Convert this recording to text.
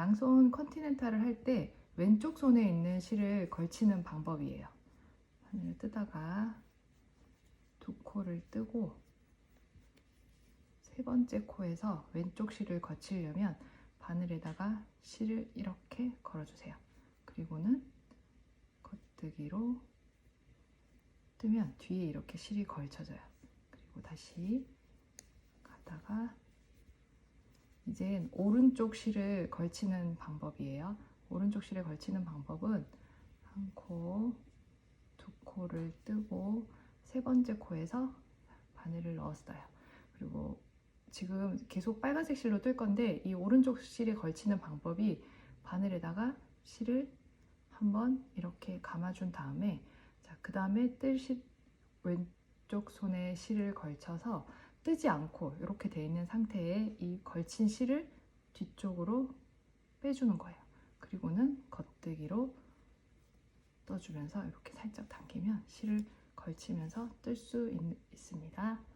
양손 컨티넨탈을 할 때 왼쪽 손에 있는 실을 걸치는 방법이에요. 바늘을 뜨다가 두 코를 뜨고 세 번째 코에서 왼쪽 실을 거치려면 바늘에다가 실을 이렇게 걸어주세요. 그리고는 겉뜨기로 뜨면 뒤에 이렇게 실이 걸쳐져요. 그리고 다시 가다가 이제 오른쪽 실을 걸치는 방법이에요. 오른쪽 실에 걸치는 방법은 한 코, 두 코를 뜨고 세 번째 코에서 바늘을 넣었어요. 그리고 지금 계속 빨간색 실로 뜰 건데 이 오른쪽 실에 걸치는 방법이 바늘에다가 실을 한번 이렇게 감아준 다음에 자, 그 다음에 뜰 실, 왼쪽 손에 실을 걸쳐서 뜨지 않고 이렇게 돼 있는 상태에 이 걸친 실을 뒤쪽으로 빼주는 거예요. 그리고는 겉뜨기로 떠주면서 이렇게 살짝 당기면 실을 걸치면서 뜰 수 있습니다.